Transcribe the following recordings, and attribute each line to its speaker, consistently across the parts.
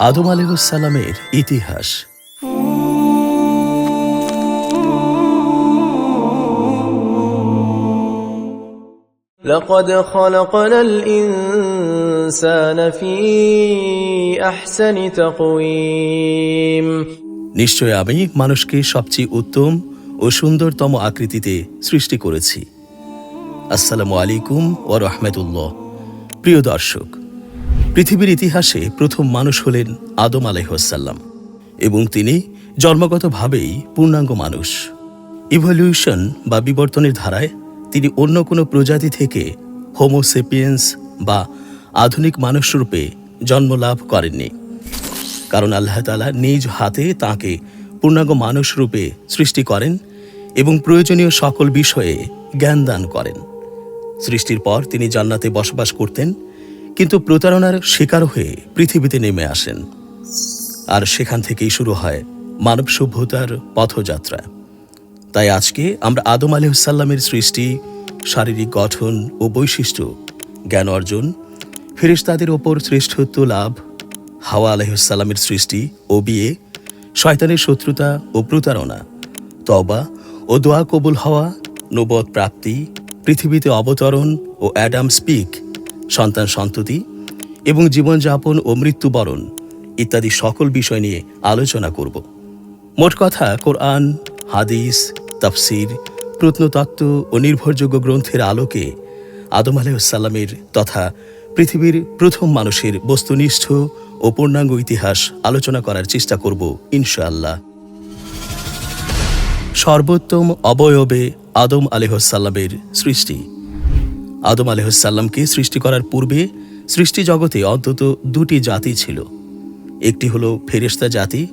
Speaker 1: আদম আলহসালামের ইতিহাস
Speaker 2: لقد خلقنا الإنسان في أحسن تقويم
Speaker 1: নিশ্চয় আমি মানুষকে সবচেয়ে উত্তম ও সুন্দরতম আকৃতিতে সৃষ্টি করেছি আসসালামু আলাইকুম ও রহমতুল্লাহ প্রিয় দর্শক, পৃথিবীর ইতিহাসে প্রথম মানুষ হলেন আদম আলাইহসাল্লাম এবং তিনি জন্মগতভাবেই পূর্ণাঙ্গ মানুষ। ইভলিউশন বা বিবর্তনের ধারায় তিনি অন্য কোনো প্রজাতি থেকে হোমোসেপিয়েন্স বা আধুনিক মানুষ রূপে জন্মলাভ করেননি। কারণ আল্লাহ তালা নিজ হাতে তাকে পূর্ণাঙ্গ মানুষ রূপে সৃষ্টি করেন এবং প্রয়োজনীয় সকল বিষয়ে জ্ঞান দান করেন। সৃষ্টির পর তিনি জান্নাতে বসবাস করতেন, কিন্তু প্রতারণার শিকার হয়ে পৃথিবীতে নেমে আসেন। আর সেখান থেকেই শুরু হয় মানব সভ্যতার পথযাত্রা। তাই আজকে আমরা আদম আলহসাল্লামের সৃষ্টি, শারীরিক গঠন ও বৈশিষ্ট্য, জ্ঞান অর্জন, ফেরেশতাদের ওপর শ্রেষ্ঠত্ব লাভ, হাওয়া আলহসাল্লামের সৃষ্টি ও বিয়ে, শয়তানের শত্রুতা ও প্রতারণা তবা ও দোয়া কবুল হওয়া নবদ প্রাপ্তি পৃথিবীতে অবতরণ ও অ্যাডাম স্পিক, সন্তান সন্ততি এবং জীবনযাপন ও মৃত্যুবরণ ইত্যাদি সকল বিষয় নিয়ে আলোচনা করব। মোট কথা, কোরআন, হাদিস, তাফসির, প্রত্নতত্ত্ব ও নির্ভরযোগ্য গ্রন্থের আলোকে আদম আলাইসাল্লামের তথা পৃথিবীর প্রথম মানুষের বস্তুনিষ্ঠ ও পূর্ণাঙ্গ ইতিহাস আলোচনা করার চেষ্টা করব ইনশাআল্লাহ। সর্বোত্তম অবয়বে আদম আলহসাল্লামের সৃষ্টি। আদম আলহসাল্লামকে সৃষ্টি করার পূর্বে সৃষ্টি জগতে অন্তত দুটি জাতি ছিল। একটি হলো ফেরেশতা জাতি,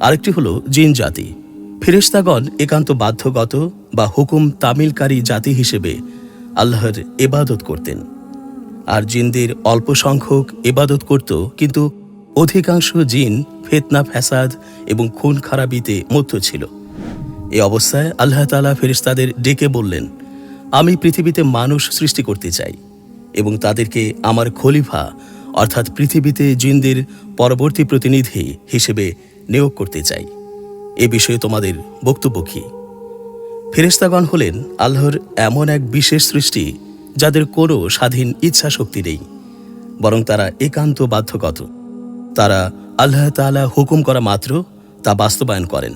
Speaker 1: আরেকটি হলো জিন জাতি। ফেরেশতাগণ একান্ত বাধ্যগত বা হুকুম তামিলকারী জাতি হিসেবে আল্লাহর এবাদত করতেন। আর জিনদের অল্প সংখ্যক এবাদত করত, কিন্তু অধিকাংশ জিন ফেতনা, ফ্যাসাদ এবং খুন খারাপিতে মধ্য ছিল। এই অবস্থায় আল্লাহ তালা ফেরিস্তাদের ডেকে বললেন, আমি পৃথিবীতে মানুষ সৃষ্টি করতে চাই এবং তাদেরকে আমার খলিফা অর্থাৎ পৃথিবীতে জিনদের পরবর্তী প্রতিনিধি হিসেবে নিয়োগ করতে চাই। এ বিষয়ে তোমাদের বক্তব্য কী? ফেরেস্তাগণ হলেন আল্লাহর এমন এক বিশেষ সৃষ্টি যাদের কোনো স্বাধীন ইচ্ছা শক্তি নেই, বরং তারা একান্ত বাধ্যগত। তারা আল্লাহ তাআলা হুকুম করা মাত্র তা বাস্তবায়ন করেন।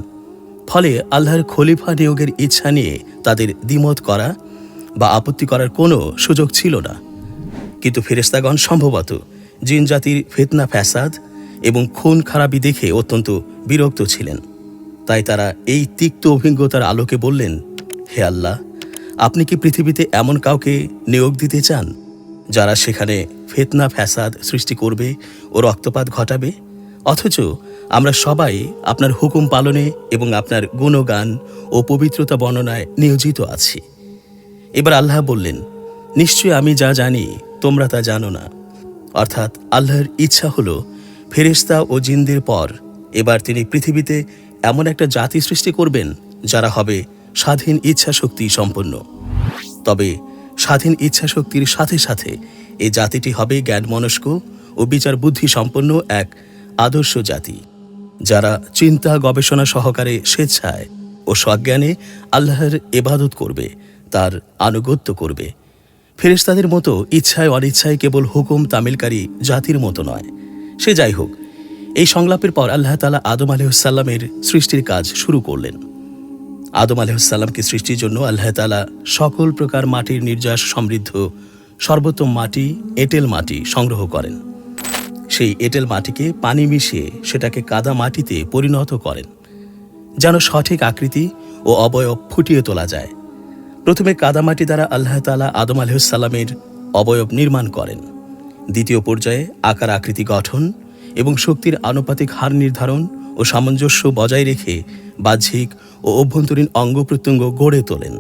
Speaker 1: ফলে আল্লাহর খলিফা নিয়োগের ইচ্ছা নিয়ে তাদের দ্বিমত করা বা আপত্তি করার কোনো সুযোগ ছিল না। কিন্তু ফেরেস্তাগণ সম্ভবত জিন জাতির ফেতনা ফ্যাসাদ এবং খুন খারাপি দেখে অত্যন্ত বিরক্ত ছিলেন। তাই তারা এই তিক্ত অভিজ্ঞতার আলোকে বললেন, হে আল্লাহ, আপনি কি পৃথিবীতে এমন কাউকে নিয়োগ দিতে চান যারা সেখানে ফেতনা ফ্যাসাদ সৃষ্টি করবে ও রক্তপাত ঘটাবে? অথচ আমরা সবাই আপনার হুকুম পালনে এবং আপনার গুণগান ও পবিত্রতা বর্ণনায় নিয়োজিত আছি। এবার আল্লাহ বললেন, নিশ্চয়ই আমি যা জানি, তোমরা তা জানো না। অর্থাৎ আল্লাহর ইচ্ছা হলো, ফেরেশতা ও জিন্দের পর এবার তিনি পৃথিবীতে এমন একটা জাতি সৃষ্টি করবেন, যারা হবে স্বাধীন ইচ্ছা শক্তি সম্পন্ন। তবে স্বাধীন ইচ্ছা শক্তির সাথে সাথে এই জাতিটি হবে জ্ঞানমনস্ক ও বিচার বুদ্ধি সম্পন্ন এক আদর্শ জাতি। যারা চিন্তা গবেষণা সহকারে স্বেচ্ছায় ও সজ্ঞানে আল্লাহর এবাদত করবে, তার আনুগত্য করবে। ফেরেশতাদের মতো ইচ্ছায় অনিচ্ছায় কেবল হুকুম তামিলকারী জাতির মতো নয়। সে যাই হোক, এই সংলাপের পর আল্লাহ তালা আদম আলহসাল্লামের সৃষ্টির কাজ শুরু করলেন। আদম আলহসাল্লামকে সৃষ্টির জন্য আল্লাহ তালা সকল প্রকার মাটির নির্যাস সমৃদ্ধ সর্বোত্তম মাটি, এঁটেল মাটি সংগ্রহ করেন। সেই এঁটেল মাটিকে পানি মিশিয়ে সেটাকে কাদা মাটিতে পরিণত করেন, যেন সঠিক আকৃতি ও অবয়ব ফুটিয়ে তোলা যায়। প্রথমে কাদামাটি দ্বারা আল্লাহ তালা আদম আলহসাল্লামের অবয়ব নির্মাণ করেন। দ্বিতীয় পর্যায়ে আকার আকৃতি গঠন এবং শক্তির আনুপাতিক হার নির্ধারণ ও সামঞ্জস্য বজায় রেখে বাহ্যিক ও অভ্যন্তরীণ অঙ্গ প্রত্যঙ্গ গড়ে তোলেন।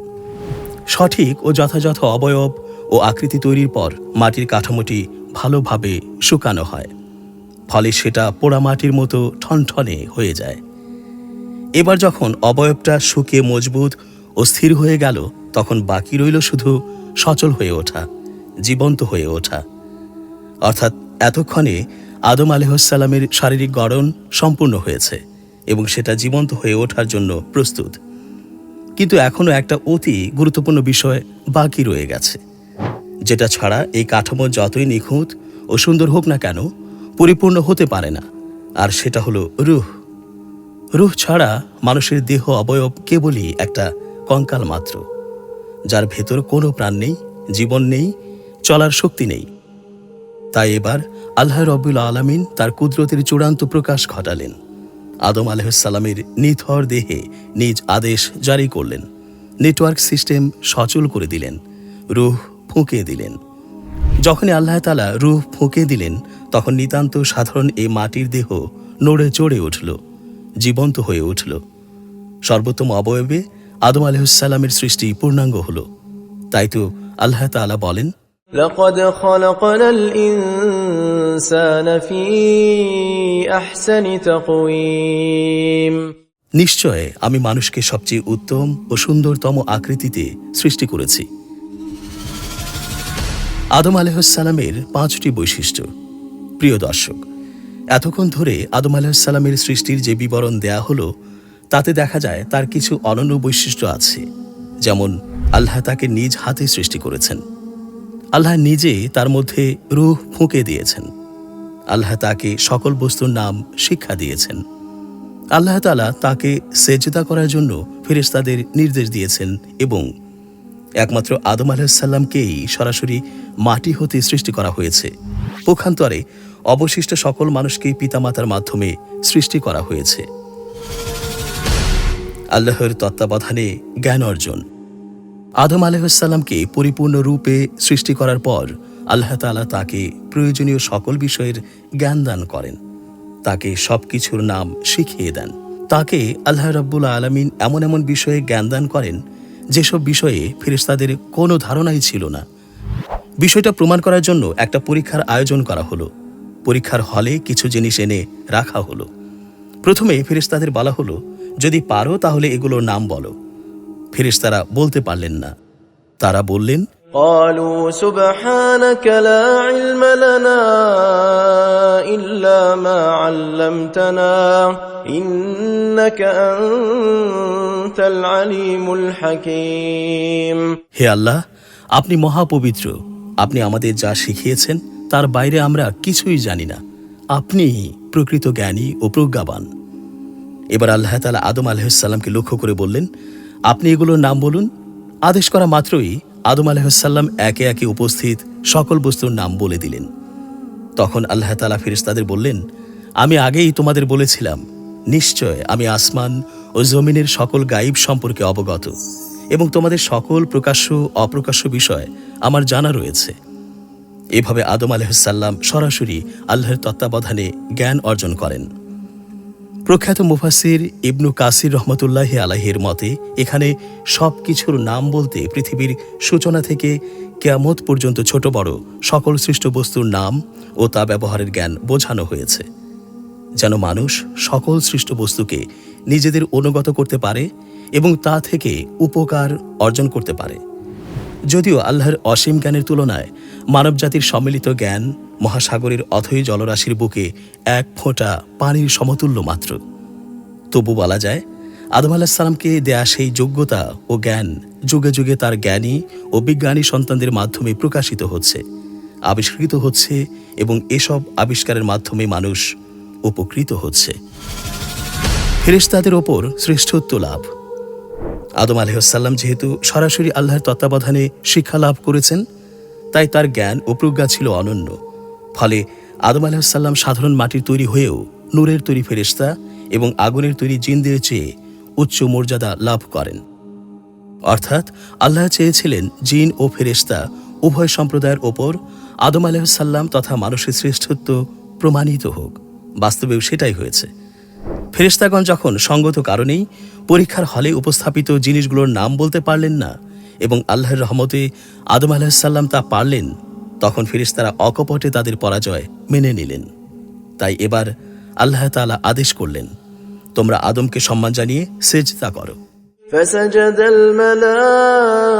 Speaker 1: সঠিক ও যথাযথ অবয়ব ও আকৃতি তৈরির পর মাটির কাঠামোটি ভালোভাবে শুকানো হয়। ফলে সেটা পোড়ামাটির মতো ঠনঠনে হয়ে যায়। এবার যখন অবয়বটা শুকিয়ে মজবুত ও স্থির হয়ে গেল, তখন বাকি রইল শুধু সচল হয়ে ওঠা, জীবন্ত হয়ে ওঠা। অর্থাৎ এতক্ষণে আদম আলহ্লামের শারীরিক গড়ন সম্পূর্ণ হয়েছে এবং সেটা জীবন্ত হয়ে ওঠার জন্য প্রস্তুত। কিন্তু এখনও একটা অতি গুরুত্বপূর্ণ বিষয় বাকি রয়ে গেছে, যেটা ছাড়া এই কাঠামো যতই নিখুঁত ও সুন্দর হোক না কেন পরিপূর্ণ হতে পারে না। আর সেটা হলো রুহ। রুহ ছাড়া মানুষের দেহ অবয়ব কেবলই একটা কঙ্কাল মাত্র, যার ভেতর কোনো প্রাণ নেই, জীবন নেই, চলার শক্তি নেই। তাই এবার আল্লাহ রব্বুল আলমিন তার কুদরতের চূড়ান্ত প্রকাশ ঘটালেন। আদম আলহামের নিথর দেহে নিজ আদেশ জারি করলেন। নেটওয়ার্ক সিস্টেম সচল করে দিলেন। রুহ ফুঁকে দিলেন। যখনই আল্লাহ তালা রুহ ফুঁকে দিলেন তখন নিতান্ত সাধারণ এই মাটির দেহ নড়ে চড়ে উঠল জীবন্ত হয়ে উঠল সর্বোত্তম অবয়বে আদম আলহামের সৃষ্টি পূর্ণাঙ্গ হল তাই তো আল্লাহ তালা বলেন
Speaker 2: لقد خلقنا الإنسان في أحسن تقويم
Speaker 1: নিশ্চয় আমি মানুষকে সবচেয়ে উত্তম ও সুন্দরতম আকৃতিতে সৃষ্টি করেছি আদম আলহ্লামের পাঁচটি বৈশিষ্ট্য প্রিয় দর্শক, এতক্ষণ ধরে আদম আলাহিসাল্লামের সৃষ্টির যে বিবরণ দেয়া হলো, তাতে দেখা যায় তার কিছু অনন্য বৈশিষ্ট্য আছে, যেমন আল্লাহ তাকে নিজ হাতে সৃষ্টি করেছেন। আল্লাহ নিজে তার মধ্যে রুহ ফুঁকে দিয়েছেন। আল্লাহ তাকে সকল বস্তুর নাম শিক্ষা দিয়েছেন। আল্লাহ তালা তাকে সেজদা করার জন্য ফেরেশতাদের নির্দেশ দিয়েছেন এবং একমাত্র আদম আলাহিসাল্লামকেই সরাসরি মাটি হতে সৃষ্টি করা হয়েছে। পক্ষান্তরে অবশিষ্ট সকল মানুষকেই পিতামাতার মাধ্যমে সৃষ্টি করা হয়েছে। আল্লাহর তত্ত্বাবধানে জ্ঞান অর্জন। আদম আলাহিসাল্লামকে পরিপূর্ণ রূপে সৃষ্টি করার পর আল্লাহ তালা তাকে প্রয়োজনীয় সকল বিষয়ের জ্ঞান দান করেন। তাকে সব কিছুর নাম শিখিয়ে দেন। তাকে আল্লাহ রাব্বুল আলমিন এমন এমন বিষয়ে জ্ঞান দান করেন, যেসব বিষয়ে ফেরেশতাদের কোনো ধারণাই ছিল না। বিষয়টা প্রমাণ করার জন্য একটা পরীক্ষার আয়োজন করা হলো। পরীক্ষার হলে কিছু জিনিস এনে রাখা হলো প্রথমে ফেরেশতাদের বলা হলো যদি পারো তাহলে এগুলোর নাম বলো ফেরেশতারা বলতে পারলেন না তারা বললেন
Speaker 2: قالوا سبحانك لا علم لنا إلا ما علمتنا إنك أنت العليم الحكيم
Speaker 1: হে আল্লাহ আপনি মহাপবিত্র আপনি আমাদের যা শিখিয়েছেন, তার বাইরে আমরা কিছুই জানি না। আপনি প্রকৃত জ্ঞানী ও প্রজ্ঞাবান। এবার আল্লাহ তালা আদম আলহামকে লক্ষ্য করে বললেন, আপনি এগুলোর নাম বলুন। আদেশ করা মাত্রই আদম আলহাম একে একে উপস্থিত সকল বস্তুর নাম বলে দিলেন। তখন আল্লাহ তালা ফেরেশতাদের বললেন, আমি আগেই তোমাদের বলেছিলাম, নিশ্চয় আমি আসমান ও জমিনের সকল গাইব সম্পর্কে অবগত। এবং তোমাদের সকল প্রকাশ্য অপ্রকাশ্য বিষয় আমার জানা রয়েছে। এভাবে আদম আলহাম সরাসরি আল্লাহর তত্ত্বাবধানে জ্ঞান অর্জন করেন। প্রখ্যাত মুফাসির ইবনু কাসির রহমতুল্লাহ আলাহের মতে, এখানে সব কিছুর নাম বলতে পৃথিবীর সূচনা থেকে কেয়ামত পর্যন্ত ছোট বড় সকল সৃষ্ট বস্তুর নাম ও তা ব্যবহারের জ্ঞান বোঝানো হয়েছে। যেন মানুষ সকল সৃষ্ট বস্তুকে নিজেদের অনুগত করতে পারে এবং তা থেকে উপকার অর্জন করতে পারে। যদিও আল্লাহর অসীম জ্ঞানের তুলনায় মানবজাতির সম্মিলিত জ্ঞান মহাসাগরের অথই জলরাশির বুকে এক ফোঁটা পানির সমতুল্য মাত্র। তবু বলা যায়, আদম আলাহিসাল্লামকে দেয়া সেই যোগ্যতা ও জ্ঞান যুগে যুগে তার জ্ঞানী ও বিজ্ঞানী সন্তানদের মাধ্যমে প্রকাশিত হচ্ছে, আবিষ্কৃত হচ্ছে এবং এসব আবিষ্কারের মাধ্যমে মানুষ উপকৃত হচ্ছে। ফেরেশতাদের ওপর শ্রেষ্ঠত্ব লাভ। আদম আলহাম যেহেতু সরাসরি আল্লাহর তত্ত্বাবধানে শিক্ষা লাভ করেছেন, তাই তার জ্ঞান ও প্রজ্ঞা ছিল অনন্য। ফলে আদম আলাহিসাল্লাম সাধারণ মাটির তৈরি হয়েও নূরের তৈরি ফেরেশতা এবং আগুনের তৈরি জিনদের চেয়ে উচ্চ মর্যাদা লাভ করেন। অর্থাৎ আল্লাহ চেয়েছিলেন জিন ও ফেরেশতা উভয় সম্প্রদায়ের ওপর আদম আলাহিসাল্লাম তথা মানুষের শ্রেষ্ঠত্ব প্রমাণিত হোক। বাস্তবেও সেটাই হয়েছে। ফেরেশতাগণ যখন সঙ্গত কারণেই পরীক্ষার হলে উপস্থাপিত জিনিসগুলোর নাম বলতে পারলেন না এবং আল্লাহর রহমতে আদম আলাহিসাল্লাম তা পারলেন তখন ফেরেশতারা অকপটে তাদের পরাজয় মেনে নিলেন তাই এবার আল্লাহ তাআলা আদেশ করলেন তোমরা আদমকে সম্মান জানিয়ে সেজদা করো
Speaker 2: فسجد الملائكة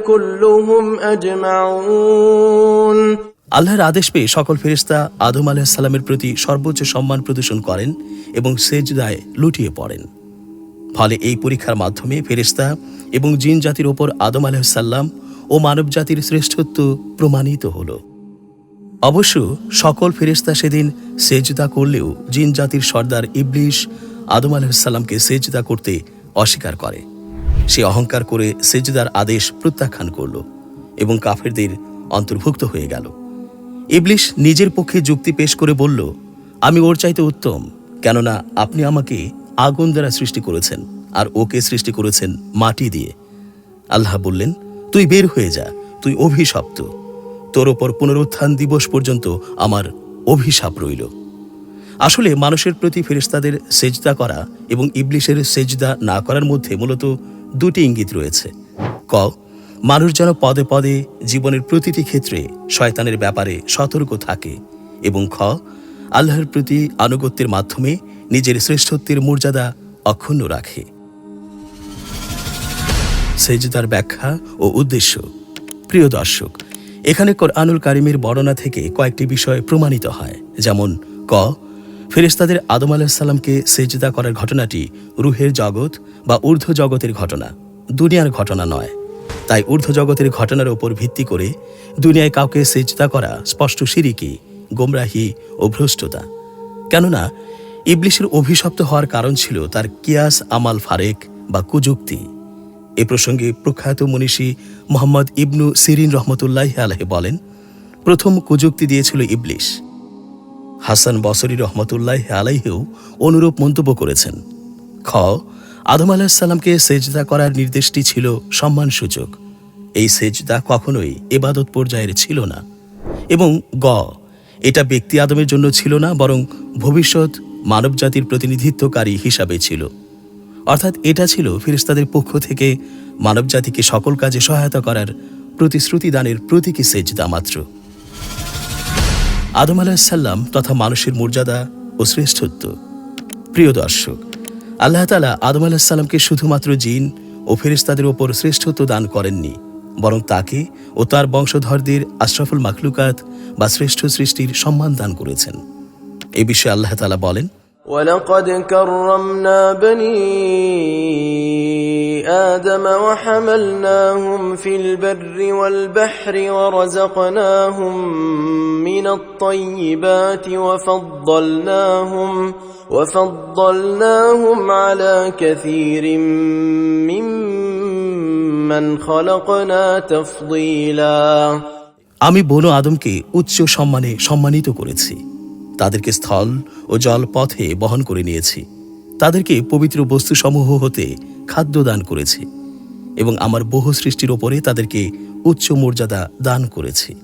Speaker 2: كلهم أجمعون
Speaker 1: আল্লাহর আদেশ পেয়ে সকল ফেরেশতা আদম আলাহিসাল্লামের প্রতি সর্বোচ্চ সম্মান প্রদর্শন করেন এবং সেজদায় লুটিয়ে পড়েন। ফলে এই পরীক্ষার মাধ্যমে ফেরেশতা এবং জিন জাতির ওপর আদম আলাহিসাল্লাম ও মানব জাতির শ্রেষ্ঠত্ব প্রমাণিত হল। অবশ্য সকল ফেরেশতা সেদিন সেজদা করলেও জিন জাতির সর্দার ইবলিশ আদম আলাহিসাল্লামকে সেজদা করতে অস্বীকার করে। সে অহংকার করে সেজদার আদেশ প্রত্যাখ্যান করল এবং কাফেরদের অন্তর্ভুক্ত হয়ে গেল। ইবলিশ নিজের পক্ষে যুক্তি পেশ করে বলল, আমি ওর চাইতে উত্তম, কেননা আপনি আমাকে আগুন দ্বারা সৃষ্টি করেছেন আর ওকে সৃষ্টি করেছেন মাটি দিয়ে। আল্লাহ বললেন, তুই বের হয়ে যা, তুই অভিশপ্ত। তোর ওপর পুনরুত্থান দিবস পর্যন্ত আমার অভিশাপ রইল। আসলে মানুষের প্রতি ফেরিস্তাদের সেজদা করা এবং ইবলিশের সেজদা না করার মধ্যে মূলত দুটি ইঙ্গিত রয়েছে। ক মানুষ যেন পদে পদে জীবনের প্রতিটি ক্ষেত্রে শয়তানের ব্যাপারে সতর্ক থাকে এবং খ, আল্লাহর প্রতি আনুগত্যের মাধ্যমে নিজের শ্রেষ্ঠত্বের মর্যাদা অক্ষুণ্ণ রাখে। সেজদার ব্যাখ্যা ও উদ্দেশ্য। প্রিয় দর্শক, এখানে কোরআনুল কারিমের বর্ণনা থেকে কয়েকটি বিষয় প্রমাণিত হয়। যেমন, ক, ফেরেশতাদের আদম আলাহিসাল্লামকে সেজদা করার ঘটনাটি রুহের জগৎ বা ঊর্ধ্ব জগতের ঘটনা, দুনিয়ার ঘটনা নয়। তাই ঊর্ধ্ব জগতের ঘটনার ওপর ভিত্তি করে দুনিয়ায় কাউকে সেজদা করা স্পষ্ট সিরিকি, গোমরাহি ও ভ্রষ্টতা। কেননা, ইবলিশের অভিশপ্ত হওয়ার কারণ ছিল তার কিয়াস, আমাল ফারেক বা কুযুক্তি। এ প্রসঙ্গে প্রখ্যাত মনীষী মোহাম্মদ ইবনু সিরিন রহমতুল্লাহ আলহে বলেন, প্রথম কুযুক্তি দিয়েছিল ইবলিশ। হাসান বসরি রহমতুল্লাহ আলাইহেও অনুরূপ মন্তব্য করেছেন। খ আদম আলাহিসাল্লামকে সেজদা করার নির্দেশটি ছিল সম্মানসূচক। এই সেজদা কখনোই এবাদত পর্যায়ের ছিল না। এবং গ, এটা ব্যক্তি আদমের জন্য ছিল না, বরং ভবিষ্যৎ মানবজাতির প্রতিনিধিত্বকারী হিসাবে ছিল। অর্থাৎ এটা ছিল ফিরিস্তাদের পক্ষ থেকে মানবজাতিকে সকল কাজে সহায়তা করার প্রতিশ্রুতি দানের প্রতীকী সেজদা মাত্র। আদম আলাহিসাল্লাম তথা মানুষের মর্যাদা ও শ্রেষ্ঠত্ব। প্রিয় দর্শক আল্লাহ তালা আদম আলাহিসাল্লামকে শুধুমাত্র জিন ও ফেরিস্তাদের ওপর শ্রেষ্ঠত্ব দান করেননি, বরং তাকে ও তার বংশধরদের আশরাফুল মাখলুকাত বা শ্রেষ্ঠ সৃষ্টির সম্মান দান করেছেন। এ বিষয়ে আল্লাহ তালা বলেন
Speaker 2: ولقد كرمنا بني آدم وحملناهم في البر والبحر ورزقناهم من الطيبات وفضلناهم وفضلناهم على كثير ممن خلقنا تفضيلا
Speaker 1: আমি বনু আদমকে উচ্চ সম্মানে সম্মানিত করেছি তাদেরকে স্থল ও জল পথে বহন করে নিয়েছি। তাদেরকে পবিত্র বস্তুসমূহ হতে খাদ্য দান করেছি এবং আমার বহু সৃষ্টির ওপরে তাদেরকে উচ্চ মর্যাদা দান করেছি।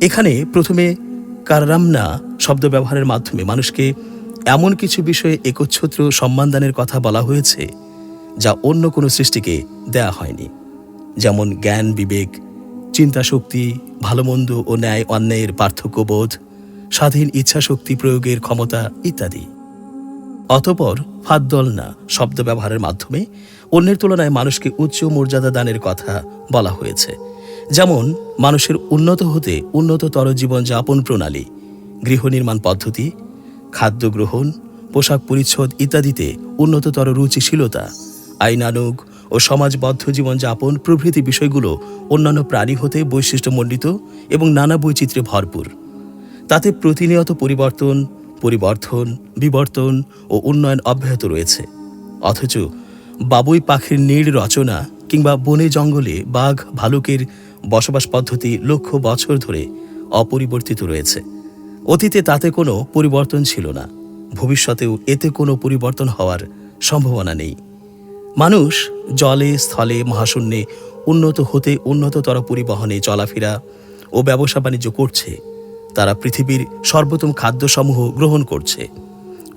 Speaker 1: এখানে প্রথমে কাররামনা শব্দ ব্যবহারের মাধ্যমে মানুষকে এমন কিছু বিষয়ে একচ্ছত্র সম্মানদানের কথা বলা হয়েছে যা অন্য কোনো সৃষ্টিকে দেয়া হয়নি। যেমন জ্ঞান, বিবেক চিন্তা শক্তি ভালো মন্দ ও ন্যায় অন্যায়ের পার্থক্যবোধ স্বাধীন ইচ্ছা শক্তি প্রয়োগের ক্ষমতা ইত্যাদি। অতপর ফাদ্দলনা শব্দ ব্যবহারের মাধ্যমে অন্যের তুলনায় মানুষকে উচ্চ মর্যাদা দানের কথা বলা হয়েছে। যেমন, মানুষের উন্নত হতে উন্নততর জীবনযাপন প্রণালী, গৃহ নির্মাণ পদ্ধতি, খাদ্য গ্রহণ, পোশাক পরিচ্ছদ ইত্যাদিতে উন্নততর রুচিশীলতা, আইনানুগ ও সমাজবদ্ধ জীবনযাপন প্রভৃতি বিষয়গুলো অন্যান্য প্রাণী হতে বৈশিষ্ট্যমণ্ডিত এবং নানা বৈচিত্র্যে ভরপুর। তাতে প্রতিনিয়ত পরিবর্তন পরিবর্তন বিবর্তন ও উন্নয়ন অব্যাহত রয়েছে। অথচ বাবুই পাখির নীড় রচনা কিংবা বনে জঙ্গলে বাঘ, ভালুকের বসবাস পদ্ধতি লক্ষ বছর ধরে অপরিবর্তিত রয়েছে। অতীতে তাতে কোনো পরিবর্তন ছিল না। ভবিষ্যতেও এতে কোনো পরিবর্তন হওয়ার সম্ভাবনা নেই। মানুষ জলে, স্থলে, মহাশূন্যে উন্নত হতে উন্নততর পরিবহনে চলাফেরা ও ব্যবসা বাণিজ্য করছে। তারা পৃথিবীর সর্বোত্তম খাদ্যসমূহ গ্রহণ করছে।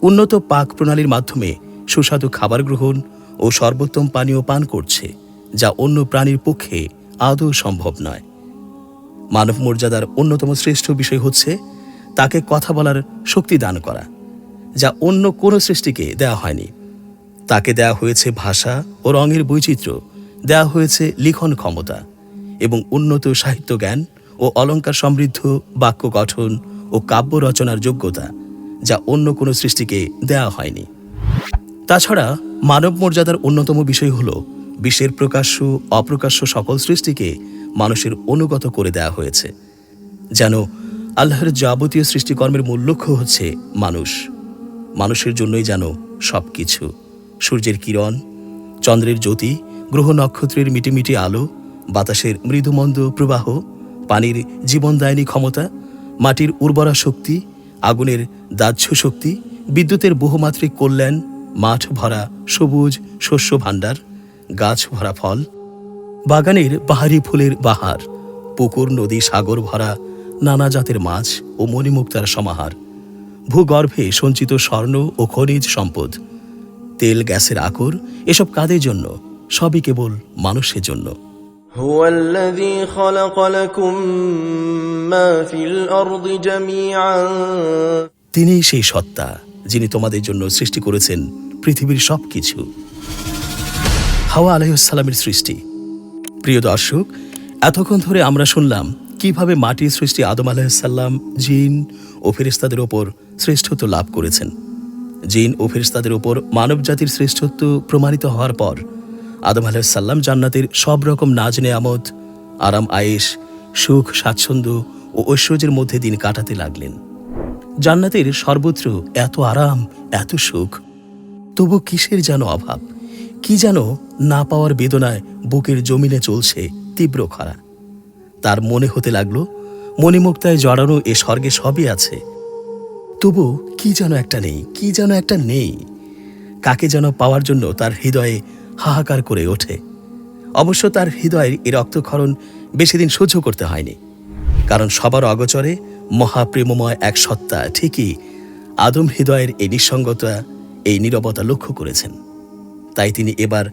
Speaker 1: উন্নত পাক প্রণালীর মাধ্যমে সুস্বাদু খাবার গ্রহণ ও সর্বোত্তম পানীয় পান করছে, যা অন্য প্রাণীর পক্ষে আদৌ সম্ভব নয়। মানব মর্যাদার অন্যতম শ্রেষ্ঠ বিষয় হচ্ছে তাকে কথা বলার শক্তি দান করা, যা অন্য কোনো সৃষ্টিকে দেয়া হয়নি। তাকে দেয়া হয়েছে ভাষা ও রঙের বৈচিত্র্য, দেয়া হয়েছে লিখন ক্ষমতা এবং উন্নত সাহিত্য জ্ঞান ও অলঙ্কার সমৃদ্ধ, বাক্য গঠন ও কাব্য রচনার যোগ্যতা, যা অন্য কোনো সৃষ্টিকে দেয়া হয়নি। তাছাড়া মানব মর্যাদার অন্যতম বিষয় হল বিশ্বের প্রকাশ্য, অপ্রকাশ্য সকল সৃষ্টিকে মানুষের অনুগত করে দেয়া হয়েছে, যেন আল্লাহর যাবতীয় সৃষ্টিকর্মের মূল লক্ষ্য হচ্ছে মানুষ। মানুষের জন্যই যেন সব কিছু সূর্যের কিরণ, চন্দ্রের জ্যোতি, গ্রহ নক্ষত্রের মিটিমিটি আলো, বাতাসের মৃদুমন্দ প্রবাহ পানির জীবনদায়িনী ক্ষমতা, মাটির উর্বরা শক্তি, আগুনের দাহ্য শক্তি, বিদ্যুতের বহুমাত্রিক কল্যাণ, মাঠ ভরা সবুজ শস্য ভাণ্ডার, গাছ ভরা ফল, বাগানের বাহারি ফুলের বাহার, পুকুর, নদী, সাগর ভরা নানা জাতের মাছ ও মণিমুক্তার সমাহার, ভূগর্ভে সঞ্চিত স্বর্ণ ও খনিজ সম্পদ, তেল, গ্যাসের আকর, এসব কাদের জন্য? সবই কেবল মানুষের জন্য।
Speaker 2: هو الذي خلق لكم ما في الأرض جميعا
Speaker 1: তিনিই সেই সত্তা যিনি তোমাদের জন্য সৃষ্টি করেছেন পৃথিবীর সব কিছু হাওয়া আলাইসাল্লামের সৃষ্টি প্রিয় দর্শক এতক্ষণ ধরে আমরা শুনলাম কিভাবে মাটির সৃষ্টি আদম আলাইসাল্লাম জিন ও ফেরিস্তাদের ওপর শ্রেষ্ঠত্ব লাভ করেছেন জিন ও ফেরিস্তাদের ওপর মানব জাতির শ্রেষ্ঠত্ব প্রমাণিত হওয়ার পর আদম আলাইসাল্লাম জান্নাতের সব রকম নাজ নেয়ামত, আরাম, আয়েশ, সুখ, স্বাচ্ছন্দ্য ও ঐশ্বর্যের মধ্যে দিন কাটাতে লাগলেন। জান্নাতের সর্বত্র এত আরাম, এত সুখ। তবু কিসের যেন অভাব? কি যেন না পাওয়ার বেদনায় বুকের জমিনে চলছে তীব্র খরা। তার মনে হতে লাগল, মণিমুক্তায় জড়ানো এ স্বর্গে সবই আছে। তবু কি যেন একটা নেই, কি যেন একটা নেই। কাকে যেন পাওয়ার জন্য তার হৃদয়ে হাহাকার করে ওঠে। অবশ্য তার হৃদয়ের এই রক্তক্ষরণ বেশি দিন সহ্য করতে হয়নি। কারণ সবার অগচরে মহাপ্রেমময় এক সত্তা ঠিকই আদম হৃদয়ের এই নিঃসঙ্গতা, এই নীরবতা লক্ষ্য করেছেন। তাই তিনি এবার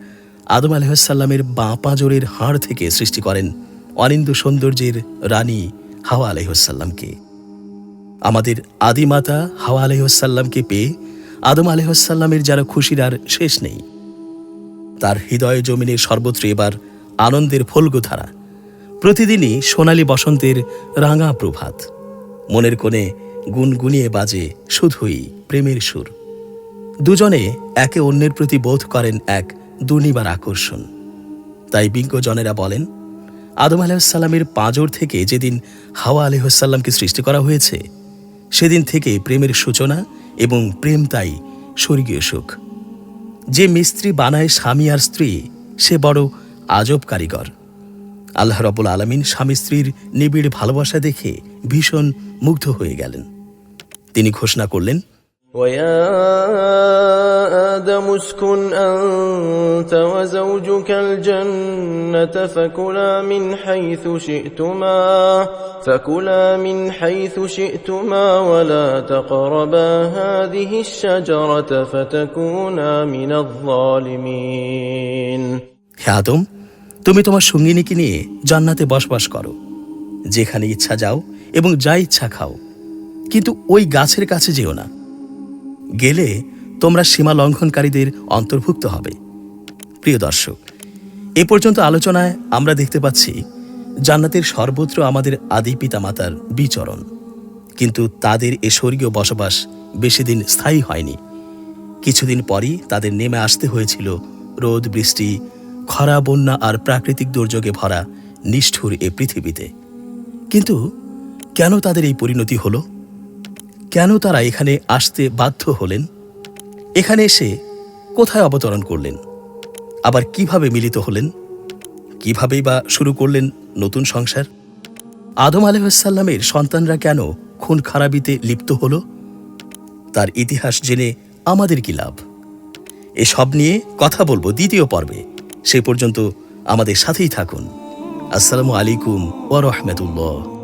Speaker 1: আদম আলহাসাল্লামের বাঁ পাঁজরের হাড় থেকে সৃষ্টি করেন অনিন্দু সৌন্দর্যের রানী হাওয়া আলহাসাল্লামকে আমাদের আদিমাতা হাওয়া আলহাসাল্লামকে পেয়ে আদম আলহাসাল্লামের যারা খুশির আর শেষ নেই। তার হৃদয় জমিনে সর্বত্র এবার আনন্দের ফলগুধারা প্রতিদিনই সোনালী বসন্তের রাঙা প্রভাত। মনের কোণে গুনগুনিয়ে বাজে শুধুই প্রেমের সুর। দুজনে একে অন্যের প্রতি বোধ করেন এক দুর্নিবার আকর্ষণ। তাই বিজ্ঞজনেরা বলেন, আদম আলাহিসাল্লামের পাঁজর থেকে যেদিন হাওয়া আলহাসাল্লামকে সৃষ্টি করা হয়েছে, সেদিন থেকে প্রেমের সূচনা এবং প্রেম তাই স্বর্গীয় সুখ। যে মিস্ত্রি বানায় স্বামী আর স্ত্রী, সে বড় আজব কারিগর। আল্লাহ রবুল আলমিন স্বামী স্ত্রীর নিবিড় ভালোবাসা দেখে ভীষণ মুগ্ধ হয়ে গেলেন। তিনি ঘোষণা করলেন
Speaker 2: ويا آدم اسكن أنت وزوجك الجنة فكلا من حيث شئتما فكلا من حيث شئتما ولا تقربا هذه الشجرة فتكونا من الظالمين
Speaker 1: হে আদম তুমি তোমার সঙ্গিনীকে নিয়ে জান্নাতে বসবাস করো যেখানে ইচ্ছা যাও এবং যা ইচ্ছা খাও কিন্তু ওই গাছের কাছে যেও না গেলে তোমরা সীমা লঙ্ঘনকারীদের অন্তর্ভুক্ত হবে। প্রিয় দর্শক, এ পর্যন্ত আলোচনায় আমরা দেখতে পাচ্ছি, জান্নাতের সর্বত্র আমাদের আদি পিতামাতার বিচরণ। কিন্তু তাদের এ স্বর্গীয় বসবাস বেশি দিন স্থায়ী হয়নি। কিছুদিন পরই তাদের নেমে আসতে হয়েছিল রোদ, বৃষ্টি, খরা, বন্যা আর প্রাকৃতিক দুর্যোগে ভরা নিষ্ঠুর এ পৃথিবীতে। কিন্তু কেন তাদের এই পরিণতি হলো? কেন তারা এখানে আসতে বাধ্য হলেন? এখানে এসে কোথায় অবতরণ করলেন? আবার কীভাবে মিলিত হলেন? কিভাবেই বা শুরু করলেন নতুন সংসার? আদম আলহাসাল্লামের সন্তানরা কেন খুন খারাপিতে লিপ্ত হল? তার ইতিহাস জেনে আমাদের কি লাভ? এসব নিয়ে কথা বলব দ্বিতীয় পর্বে। সে পর্যন্ত আমাদের সাথেই থাকুন। আসসালামু আলাইকুম ওয়া রাহমাতুল্লাহ।